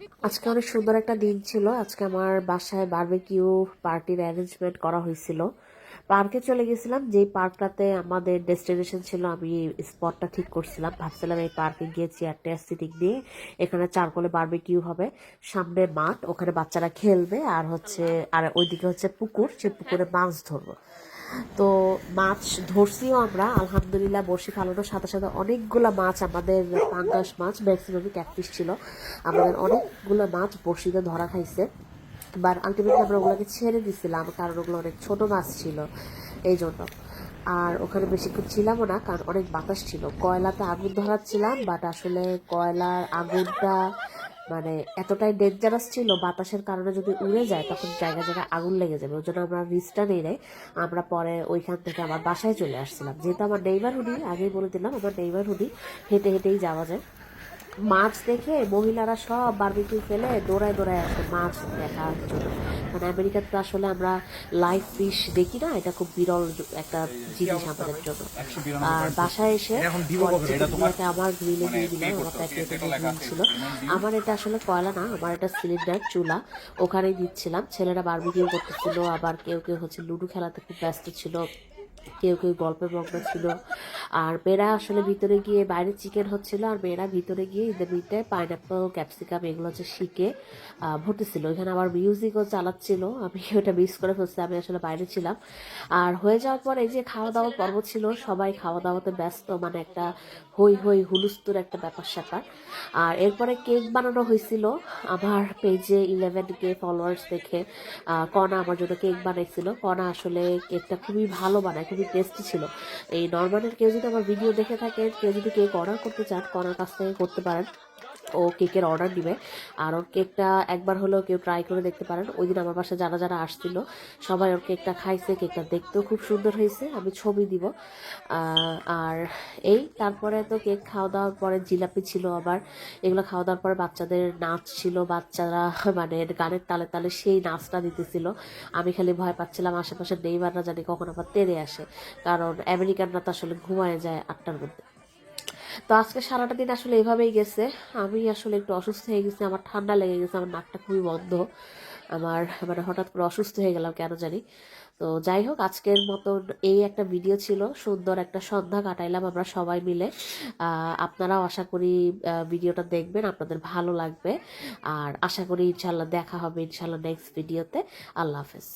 আজকে অনেক সুন্দর একটা দিন ছিল। আজকে আমার বাসায় বারবেকিউ পার্টির অ্যারেঞ্জমেন্ট করা হয়েছিল। পার্কে চলে গেছিলাম। যেই পার্কটাতে আমাদের ডেস্টিনেশন ছিল, আমি স্পটটা ঠিক করছিলাম। ভাবছিলাম এই পার্কে গিয়ে চেয়ার টেয়ার সিটিং দিয়ে এখানে চারকোলে বারবেকিউ হবে। সামনে মাঠ, ওখানে বাচ্চারা খেলবে, আর হচ্ছে, আর ওইদিকে হচ্ছে পুকুর। সে পুকুরে মাছ ধরবো। তো মাছ ধরছিও আমরা, আলহামদুলিল্লাহ বড়শি ফালানোর সাথে সাথে অনেকগুলো মাছ, আমাদের পাঙ্গাস মাছ ম্যাক্সিমামই ক্যাটফিশ ছিল। আমাদের অনেকগুলো মাছ বড়শিতে ধরা খাইছে। বাট আলটিমেটলি আমরা ওগুলোকে ছেড়ে দিছিলাম, কারণ ওগুলো অনেক ছোট মাছ ছিল এই জন্য আর ওখানে বেশিক্ষণ ছিলামও না, কারণ অনেক বাতাস ছিল। কয়লাতে আগুন ধরাচ্ছিলাম বাট আসলে কয়লার আগুনটা মানে এতটাই ডেঞ্জারাস ছিল বাতাসের কারণে যদি উড়ে যায়, তখন জায়গা জায়গায় আগুন লেগে যাবে। ওই জন্য আমরা রিস্কটা নেই নাই। আমরা পরে ওইখান থেকে আমার বাসায় চলে আসছিলাম। যেহেতু আমার নেইবার হুডি আগেই বলে দিলাম, আমার নেইবার হুডি হেঁটে হেঁটেই যাওয়া যায়। মাছ দেখে মহিলারা সব বারবিকিউ ফেলে দৌড়ায় দৌড়ায় আসে মাছ দেখার জন্য। মানে আমেরিকাতে আসলে আমরা লাইভ ফিশ দেখি না এটা খুব বিরল একটা জিনিস আমাদের জন্য। আর বাসায় এসে আমার গ্রিলে দিয়ে দিলাম আমার প্যাকেটে গ্রিল ছিল আমার এটা আসলে কয়লা না আমার এটা সিলিন্ডার চুলা। ওখানেই দিচ্ছিলাম। ছেলেরা বারবিকিউ করতেছিল আবার কেউ কেউ হচ্ছে লুডো খেলাতে খুব ব্যস্ত ছিল। কেউ কেউ গল্পে মগ্ন ছিল। আর মেয়েরা আসলে ভিতরে গিয়ে বাইরে চিকেন হচ্ছিল, আর মেয়েরা ভিতরে গিয়ে ঈদের মিটে পাইনাপ্পল ক্যাপসিকাম এগুলো হচ্ছে শিখে ভরতেছিল ওইখানে আবার মিউজিকও চালাচ্ছিল। আমি ওটা মিস করে ফেলছি, আমি আসলে বাইরে ছিলাম। আর হয়ে যাওয়ার পর এই যে খাওয়া দাওয়ার পর্ব ছিল, সবাই খাওয়া দাওয়াতে ব্যস্ত মানে একটা হই হই হুলুস্তুর একটা ব্যাপার স্যাপার। আর এরপরে কেক বানানো হয়েছিল, আমার পেজে ইলেভেন কে ফলোয়ার্স দেখে কণা আমার জন্য কেক বানাইছিল। কণা আসলে কেকটা খুবই ভালো বানায় খুবই টেস্টি ছিল। এই নর্মালের কেউ যদি আমার ভিডিও দেখে থাকেন কেউ যদি কেউ অর্ডার করতে চান, করার কাছ থেকে করতে পারেন। ও কেকের অর্ডার দিবে। আর ওর কেকটা একবার হলেও কেউ ট্রাই করে দেখতে পারেন। ওই দিন আমার পাশে যারা যারা আসছিল, সবাই ওর কেকটা খাইছে, কেকটা দেখতেও খুব সুন্দর হয়েছে। আমি ছবি দিব। আর এই তারপরে তো কেক খাওয়া দাওয়ার পরে জিলাপি ছিল আবার। এগুলো খাওয়া দাওয়ার পরে বাচ্চাদের নাচ ছিল। বাচ্চারা মানে গানের তালে তালে সেই নাচটা দিতেছিল। আমি খালি ভয় পাচ্ছিলাম আশেপাশে নেইবাররা জানি কখন আবার তেড়ে আসে। কারণ আমেরিকানরা তো আসলে ঘুমায় যায় আটটার মধ্যে। তো আজকে সারাটা দিন আসলে এভাবেই গেছে। আমি আসলে একটু অসুস্থ হয়ে গেছি, আমার ঠান্ডা লেগে গেছে, আমার নাকটা খুবই বন্ধ। আমার মানে হঠাৎ করে অসুস্থ হয়ে গেলাম, কেন জানি। তো যাই হোক, আজকের মতন এই একটা ভিডিও ছিল, সুন্দর একটা সন্ধ্যা কাটাইলাম আমরা সবাই মিলে। আপনারাও আশা করি ভিডিওটা দেখবেন, আপনাদের ভালো লাগবে। আর আশা করি ইনশাল্লাহ দেখা হবে ইনশাল্লাহ নেক্সট ভিডিওতে আল্লাহ হাফেজ।